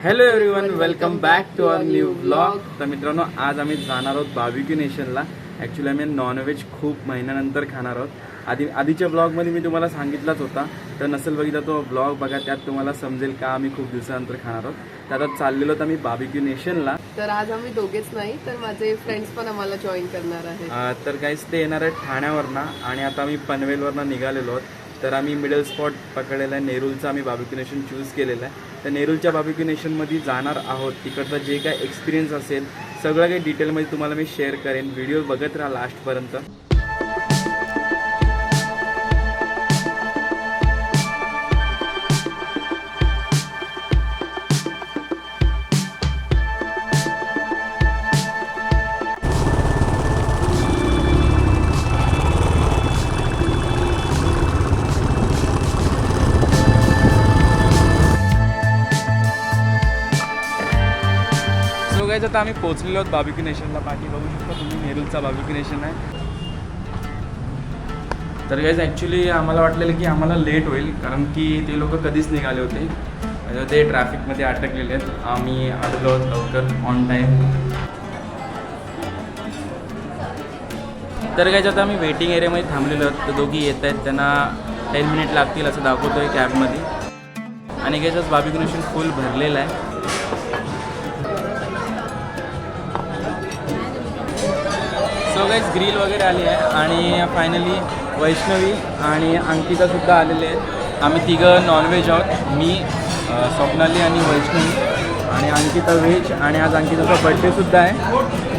Hello everyone welcome back to our new blog तर मित्रांनो आज आम्ही जाणार आहोत बाबिक्यू नेशनला ॲक्च्युली आम्ही नॉनव्हेज खूप महिन्यानंतर खाणार आहोत. आधी आधीच्या ब्लॉगमध्ये मी तुम्हाला सांगितलाच होता. तर नसेल बघितला तो ब्लॉग बघा त्यात तुम्हाला समजेल का आम्ही खूप दिवसानंतर खाणार आहोत. तर आता चाललेलो आहोत आम्ही बाबिक्यू नेशनला तर आज आम्ही दोघेच नाही तर माझे फ्रेंड्स पण आम्हाला जॉईन करणार आहेत. अं, तर काहीच ते येणार आहेत ठाण्यावरनं. आणि आता आम्ही पनवेलवरनं निघालेलो आहोत. तर आम्ही मिडल स्पॉट पकडलेला आहे. नेरूलचा आम्ही बाबिक्यू नेशन चूज केलेलं आहे. तर नेरूलच्या बाबिक्यू नेशनमध्ये जाणार आहोत. तिकडचा जे काय एक्सपिरियन्स असेल सगळं काही डिटेलमध्ये तुम्हाला मी शेअर करेन. व्हिडिओ बघत राहा लास्टपर्यंत सो आता आम्ही पोहोचलेलो आहोत बाबिकी नेशनला. पाठी बघू शकता तुम्ही नेरूलचा बाबिकी नेशन आहे. तर गाईज ॲक्च्युली आम्हाला वाटलेलं की आम्हाला लेट होईल कारण की ते लोक कधीच निघाले होते. म्हणजे ते ट्रॅफिकमध्ये अटकलेले आहेत. आम्ही अडलो आहोत लवकर ऑन टाईम तर गाईज आता आम्ही वेटिंग एरियामध्ये थांबलेलो आहोत. तर दोघी येत आहेत. त्यांना टेन मिनिट लागतील असं दाखवतो आहे कॅबमध्ये आणि गाईज बाबी नेशन फुल भरलेलं आहे. गाईज ग्रिल वगैरे आली आहे. आणि फायनली वैष्णवी आणि अंकिता सुद्धा आलेले आहेत. आम्ही तिघं नॉनव्हेज आहोत. मी स्वप्नाली आणि वैष्णवी. आणि अंकिता व्हेज आणि आज अंकिताचा बड्डेसुद्धा आहे.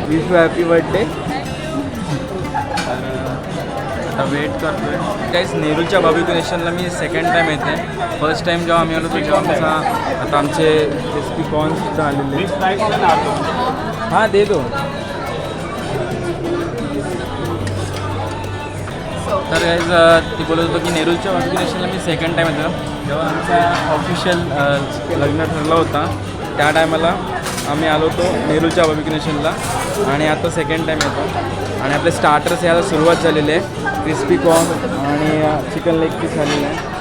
विश यू हॅपी बड्डे आता वेट करतोय. काहीच नेरूलच्या बाबिक्यू नेशनला मी सेकंड टाईम येते. फर्स्ट टाईम जेव्हा आम्ही आलो होतो तेव्हा आमचा आता आमचे रेसिपी कॉर्नसुद्धा आलेले आहेत. हां दे. तर गाईज ती बोलत होतो की नेहरूच्या ऑर्गनायझेशनला मी सेकंड टाईम येतो जेव्हा आमचा ऑफिशियल लग्न ठरला होता त्या टायमाला आम्ही आलो होतो नेहरूच्या ऑर्गनायझेशनला आणि आता सेकंड टाईम येतो आणि आपले स्टार्टर्स याला सुरुवात झालेली आहे. क्रिस्पी कॉर्न आणि चिकन लेग पीस झालेलं आहे.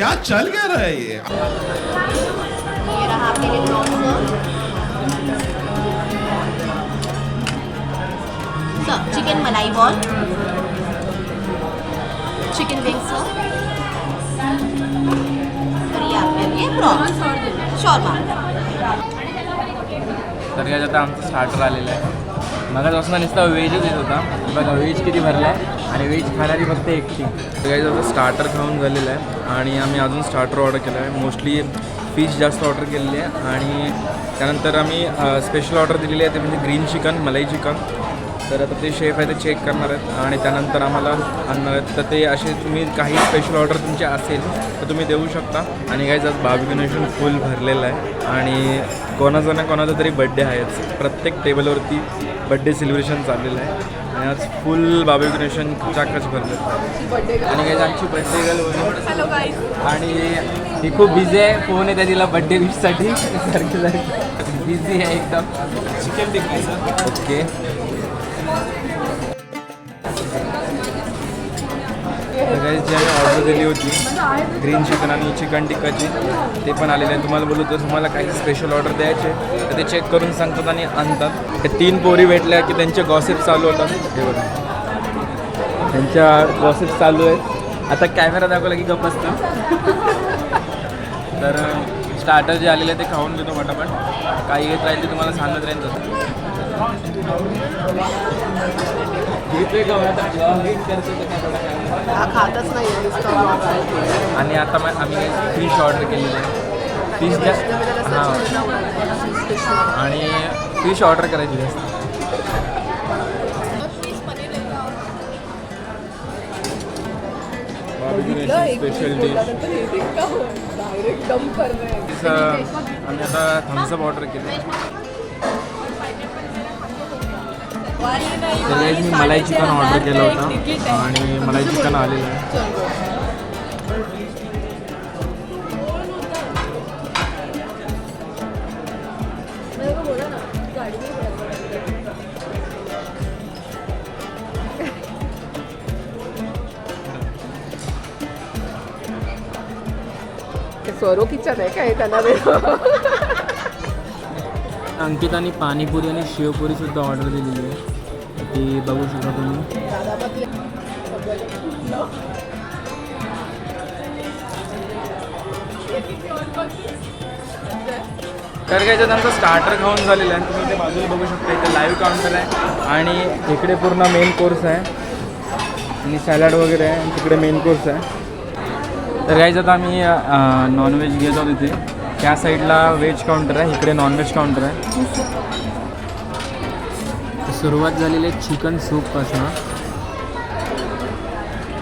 क्या चल क्या रहा है ये रहा आपके लिए malai ball. Chicken wings sir. और ये आपके लिए prawns. Sure ma'am. तर आता आमचं स्टार्टर आलेलं आहे मगापासून नुसता व्हेजच येत होता बघा व्हेज किती भरला आहे आणि व्हेज खाणारी फक्त एकटी. तर आता स्टार्टर खाऊन झालेलं आहे आणि आम्ही अजून स्टार्टर ऑर्डर केलं आहे. मोस्टली फिश जास्त ऑर्डर केलेली आहे आणि त्यानंतर आम्ही स्पेशल ऑर्डर दिलेली आहे ते म्हणजे ग्रीन चिकन मलाई चिकन तर आता ते शेफ आहे ते चेक करणार आहेत आणि त्यानंतर आम्हाला आणणार आहेत. तर ते असे तुम्ही काही स्पेशल ऑर्डर तुमची असेल तर तुम्ही देऊ शकता. आणि काही आज बाबिक्युनेशन फुल भरलेलं आहे आणि कोणाचा ना कोणाचा तरी बड्डे आहेच. प्रत्येक टेबलवरती बड्डे सेलिब्रेशन चाललेलं आहे. आणि आज फुल बाबिक्युनेशन चाकच भरलेलं आहे आणि काही आमची बड्डे गर्ल आणि ही खूप बिझी आहे. फोन येते तिला बड्डे विशसाठी सारखी सारखी. बिझी आहे एकदम. Chicken tikki sir okay guys जी आम्ही ऑर्डर दिली होती ग्रीन चिकन आणि चिकन टिक्काची ते पण आलेले आहे तुम्हाला बोलू तर तुम्हाला काही स्पेशल ऑर्डर द्यायचे तर ते चेक करून सांगतात आणि आणतात. ते तीन पोरी भेटल्या की त्यांचे गॉसिप चालू होतात. हे बघा. त्यांच्या गॉसिप चालू आहेत. आता कॅमेरा दाखवला की गप असतं तर स्टार्टर जे आलेले ते खाऊन घेतो पटापट. काही येत राहील ते तुम्हाला सांगत राहील तसं. हा खातच नाही. आणि आता मग आम्ही फिश ऑर्डर केलेलं आहे. फिश जास्त हां. आणि फिश ऑर्डर करायची जास्त स्पेशल डिश डायरेक्ट डम कर रहे हैं. आम्ही आता थम्सअप ऑर्डर केले. Guys, मी मलाई चिकन ऑर्डर केलं होतं. आणि मलाई चिकन आलेलं आहे. स्वरो किचन आहे काय त्यांना अंकिताने पाणीपुरी आणि शेवपुरी सुद्धा ऑर्डर दिलेली आहे. ती बघू शकता तुम्ही. तर काय त्यांचं स्टार्टर खाऊन झालेलं आहे. तुम्ही इथे बाजूला बघू शकता इथे लाईव्ह काउंटर आहे. आणि इकडे पूर्ण मेन कोर्स आहे. आणि सॅलड वगैरे आहे. आणि तिकडे मेन कोर्स आहे. तर काहीच आता आम्ही नॉनव्हेज घेत आहोत इथे. त्या साईडला व्हेज काउंटर आहे इकडे नॉनव्हेज काउंटर आहे. सुरुवात झालेली आहे चिकन सूपपासून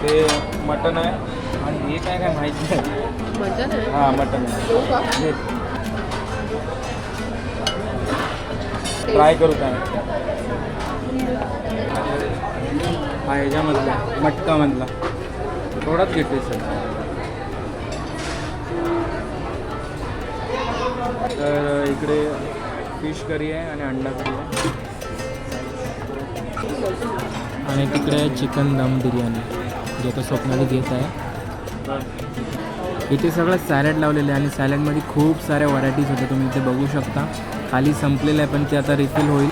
ते मटन आहे. आणि हे काय काय माहिती नाही. हां मटन आहे. का? हे. ट्राय करू काय? हा ह्याच्यामधला मटकामधला. थोडाच घेतले सर. तर इकडे फिश करी आहे आणि अंडा करी आहे. आणि तिकडे चिकन दम बिर्याणी जे आता स्वप्नाली घेत आहे. इथे सगळं सॅलड लावलेलं आहे आणि सॅलडमध्ये खूप साऱ्या व्हरायटीज होत्या तुम्ही इथे बघू शकता. खाली संपलेलं आहे पण ते आता रिफिल होईल.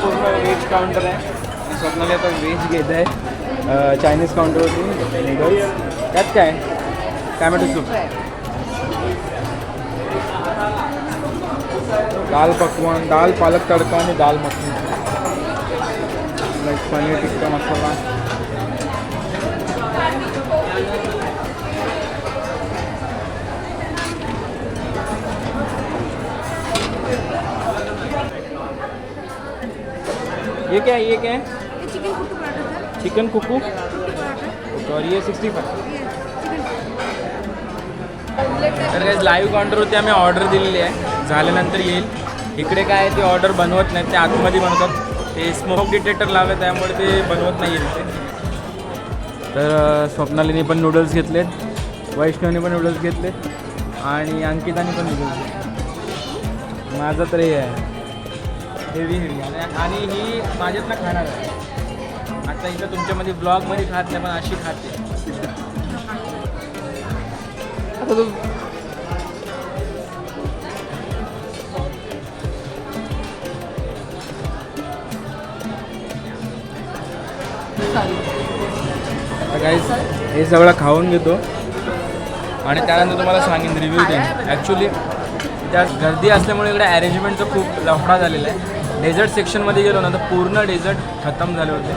पूर्ण व्हेज काउंटर आहे. आणि स्वप्नाली आता व्हेज घेत आहे चायनीज काउंटरवरती नूडल्स त्यात काय? टॅमॅटो सूप दाल पकवान दाल पालक तडका आणि दाल मखनी. लाईक पनीर टिक्का मसाला. ये क्या है ये क्या है? चिकन कुकू और ये सिक्स्टी फाय तर लाईव्ह काउंटरवरती आम्ही ऑर्डर दिलेली आहे झाल्यानंतर येईल. इकडे काय आहे ते ऑर्डर बनवत नाहीत ते आतमध्ये बनवतात. ते स्मोक डिटेक्टर लावले त्यामुळे ते बनवत नाही येईल ते तर स्वप्नालीने पण नूडल्स घेतलेत वैष्णवने पण नूडल्स घेतलेत आणि अंकिताने पण नूडल्स घेतले. माझं तर हे आहे. हेवी हेवी आणि आणि ही माझ्यात ना खाणार आहे. आता इथं तुमच्यामध्ये ब्लॉगमध्ये खात नाही पण अशी खाते. आता तू काही हे सगळं खाऊन घेतो. आणि त्यानंतर तुम्हाला सांगेन रिव्ह्यू देईन. ॲक्च्युली त्या गर्दी असल्यामुळे इकडे अरेंजमेंटचं खूप लफडा झालेला आहे. डेझर्ट सेक्शनमध्ये गेलो ना तर पूर्ण डेझर्ट खतम झाले होते.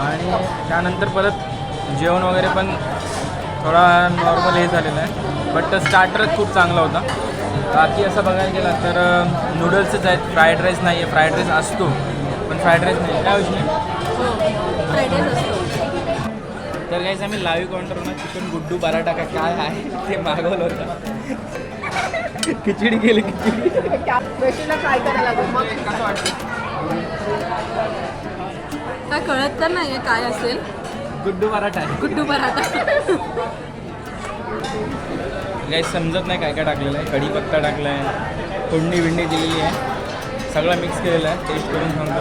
आणि त्यानंतर परत जेवण वगैरे पण थोडा नॉर्मल हे झालेला आहे. बट स्टार्टरच खूप चांगला होता. बाकी असं बघायला गेला तर नूडल्सच आहेत. फ्राईड राईस नाही आहे फ्राईड राईस असतो. पण फ्राईड राईस नाही. काय विषय असतो. तर काहीच आम्ही लाईव्ह काउंटरवरून चिकन गुड्डू पराठा का काय आहे ते मागवलं होतं. खिचडी केली खिचडी. वेशीला ट्राय करायला लागेल मग कसं वाटतं? काय कळत तर नाही काय असेल. गुड्डू पराठा आहे. गुड्डू पराठा. काही समजत नाही काय काय टाकलेलं आहे. कढीपत्ता टाकला आहे. फोडणी बिंडी दिलेली आहे. सगळं मिक्स केलेलं आहे. टेस्ट करून सांगतो.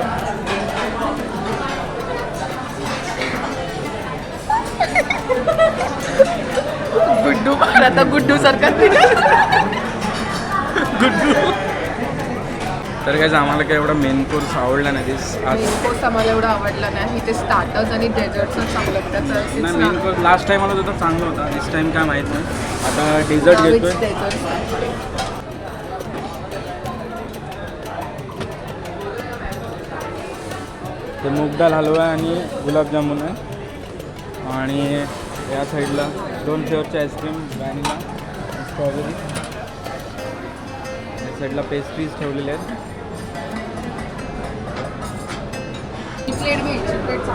गुड्डू आता गुड्डू सारखा गुड्डू. तर काय आम्हाला काय एवढा मेन कोर्स आवडला नाही आज मेन कोर्स आम्हाला एवढं आवडला नाही. इथे स्टार्टर्स आणि डेझर्टच चांगलं होतं तर मेन कोर्स लास्ट टाइम आला होता चांगला होता. दिस टाइम काय माहीत नाही. आता डेझर्ट घेतोय. ते मूग हलवा आणि गुलाबजामुन आहे. आणि या साईडला दोन फ्लेवरचे आईस्क्रीम व्हॅनिला स्ट्रॉबेरी या साईडला पेस्ट्रीज ठेवलेले आहेत.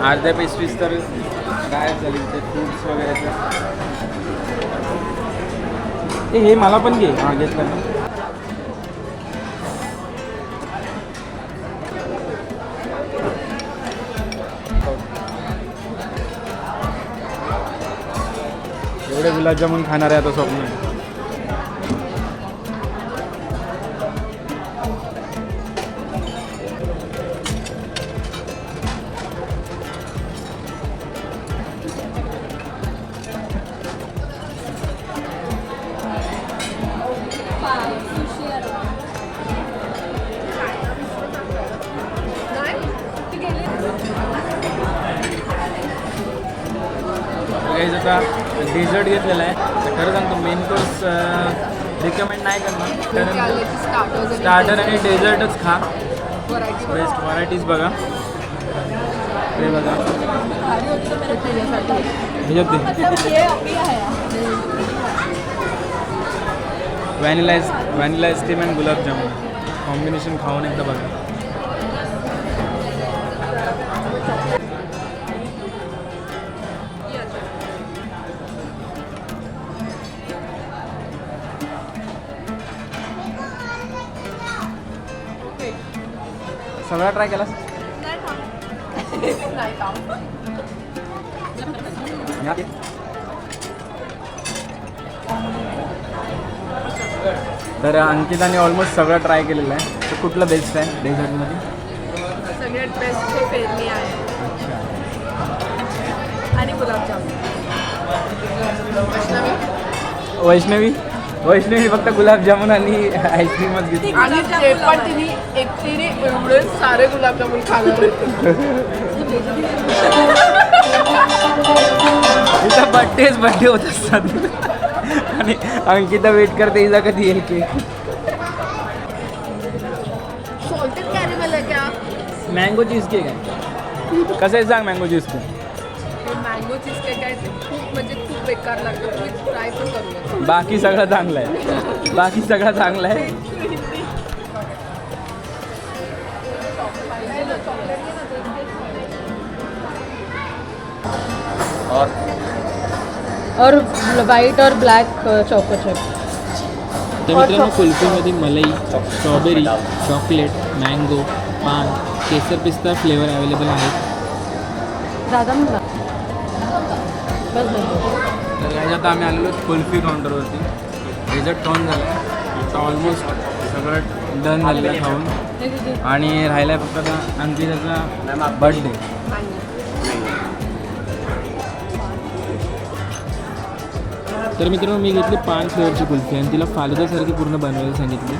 अर्ध्या पेस्ट्रीज तर काय झाली ते फ्रूट्स वगैरे हे मला पण घे. हा घेतलं ना. गुलाबजामुन खाणार आहे आता स्वप्न आहे. डेझर्ट घेतलेला आहे. तर खरं सांगतो मेन कोर्स रिकमेंड नाही करणार. कारण स्टार्टर आणि डेझर्टच खा. बेस्ट व्हरायटीज बघा. ते बघा. Vanilla vanilla ice cream and gulab jamun combination खाऊन एकदा बघा. सगळा ट्राय केलास? नाही का या. घे. तर अंकिताने ऑलमोस्ट सगळं ट्राय केलेलं आहे. तर कुठलं बेस्ट आहे डेझर्टमध्ये सगळ्यात बेस्ट हे फेरणी आहे. आणि गुलाबजामुन. वैष्णवी? वैष्णवी? वैष्णवी फक्त गुलाबजामुन आणि आईस्क्रीमच घेतली. आणि ते पण तिने एकटीने एवढे सारे गुलाबजामुन होते तिचा बड्डेच बड्डे होत असतात. आणि अंकिता वेट करते हिचा कधी येईल केक सॉल्टेड कॅरेमल आहे क्या मँगो चीज केक आहे. कसं आहे सांग mango cheese cake mango cheese cake आहे खूप म्हणजे खूप बेकार लागतं. तुम्ही ट्राय पण करू नका. बाकी सगळं चांगलं आहे. बाकी सगळं चांगलं आहे. और वाइट और ब्लैक चोको चिप तर मित्रांनो कुल्फीमध्ये मलई स्ट्रॉबेरी चॉकलेट मँगो पान केसर पिस्ता फ्लेवर अवेलेबल आहेत. दादा म्हणला तर ह्याच्यात आम्ही आलेलो कुल्फी काउंटरवरती डेझर्ट खाऊन झालं. आता ऑलमोस्ट सगळं डन झालेलं आहे खाऊन. आणि राहिला आहे फक्त आता आणखी त्याचा बर्थडे तर मित्रांनो मी घेतली पान फ्लेवरची कुल्फी आणि तिला फालुदासारखी पूर्ण बनवायला सांगितली.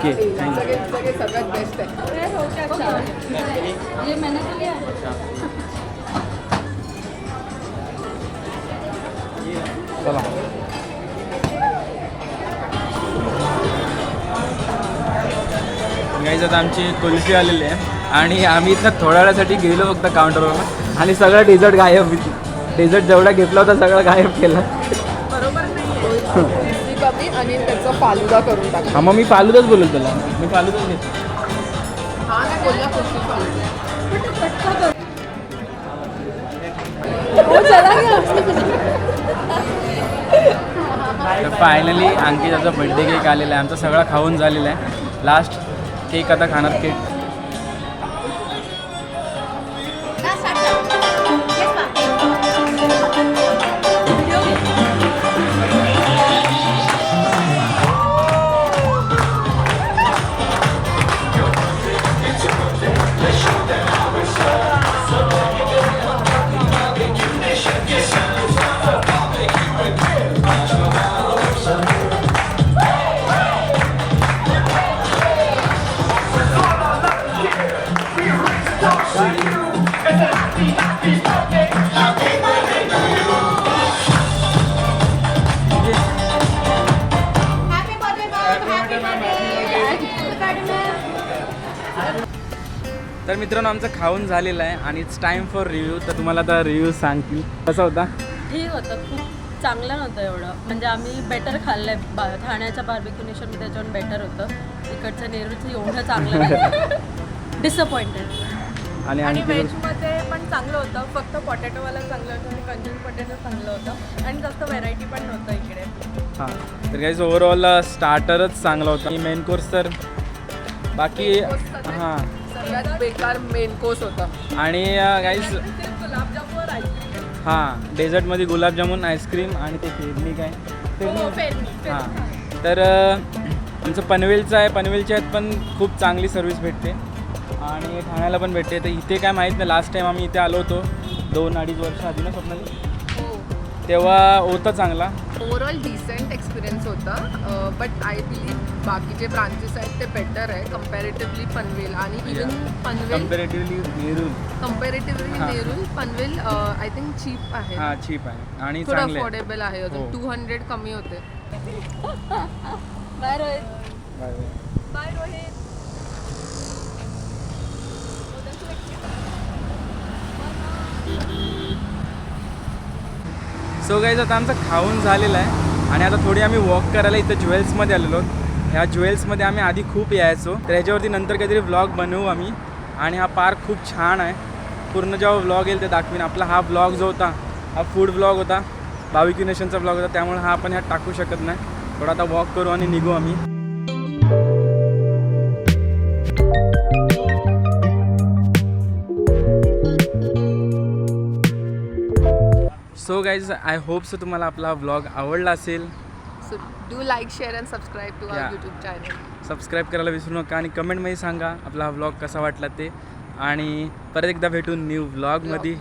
ओके सगळ्यात बेस्ट आहे ये मैंने तो लिया चला. गाईज आता आमची कुल्फी आलेली आहे. आणि आम्ही इथं थोड्या वेळासाठी गेलो फक्त काउंटरवर आणि सगळं डेझर्ट गायब डेझर्ट जेवढा घेतला होता सगळं गायब केलं. कमी आणि त्याचा फालुदा करून टाका. हा मग मी फालूदच बोललो त्याला मी फालूदच घेतो हा फालुदा. तर फायनली अंकिताचा बड्डे केक आलेला आहे. आमचा सगळा खाऊन झालेला आहे. लास्ट केक आता खाणार केक मित्रांनो आमचं खाऊन झालेलं आहे आणि इट्स टाइम फॉर रिव्ह्यू तर तुम्हाला आता रिव्ह्यू सांगतील. कसा होता? ठीक होतं. खूप चांगलं नव्हतं एवढं. म्हणजे आम्ही बेटर खाल्लंय. बा ठाण्याच्या बार्बिक्यू नेशन त्याच्यावर बेटर होतं. इकडचं नेरूचं एवढं चांगलं नाही. डिसअपॉइंटेड आणि आणि व्हेजमध्ये पण चांगलं होतं. फक्त पोटॅटोवाला चांगलं होतं आणि कंजून पोटॅटो चांगलं होतं. आणि जास्त व्हेरायटी पण नव्हतं इकडे. हां. तर काहीच ओव्हरऑल स्टार्टरच चांगला होता. मेन कोर्स तर बाकी हां. सगळ्यात बेकार मेन कोर्स होता. आणि गाईज हां डेझर्टमध्ये गुलाबजामुन आईस्क्रीम आणि ते फिरणी काय? हो, फिरणी हां. तर आमचं पनवेलचं आहे. पनवेलच्या आहेत पण खूप चांगली सर्विस भेटते. आणि ठाण्याला पण भेटते. तर इथे काय माहीत नाही. लास्ट टाईम आम्ही इथे आलो होतो दोन अडीच वर्ष आधी ना स्वप्नाली? तेव्हा होतं चांगला. ओव्हरऑल डिसेंट एक्सपिरियन्स होता बट आय बिलीव्ह बाकीचे ब्रांचेस आहेत ते बेटर आहे कम्पॅरेटिव्हली पनवेल आणि even Panvel comparatively Nehru. Comparatively हां. Nerul Panvel I think cheap आहे. हां चीप आहे. आणि थोडं चांगले आहे. अफोर्डेबल आहे अजून. हो. टू हंड्रेड कमी होते. Bye Rohit. Bye bye. Bye Rohit. So guys आता आमचं खाऊन झालेलं आहे. आणि आता थोडी आम्ही वॉक करायला इथं ज्वेल्समध्ये आलेलो ह्या ज्वेल्समध्ये आम्ही आधी खूप यायचो. तर ह्याच्यावरती नंतर काहीतरी व्लॉग बनवू आम्ही. आणि हा पार्क खूप छान आहे. पूर्ण जेव्हा व्लॉग येईल ते दाखवीन. आपला हा ब्लॉग जो होता हा फूड ब्लॉग होता बाविक्यू नेशनचा ब्लॉग होता त्यामुळे हा आपण ह्यात टाकू शकत नाही. थोडा आता वॉक करू आणि निघू आम्ही. So guys I hope so तुम्हाला आपला व्लॉग आवडला असेल. So do like share and subscribe to. Our YouTube channel subscribe करायला विसरू नका आणि कमेंटमध्ये सांगा आपला हा व्लॉग कसा वाटला ते. आणि परत एकदा भेटून new व्लॉगमध्ये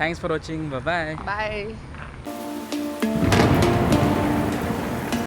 thanks for watching bye bye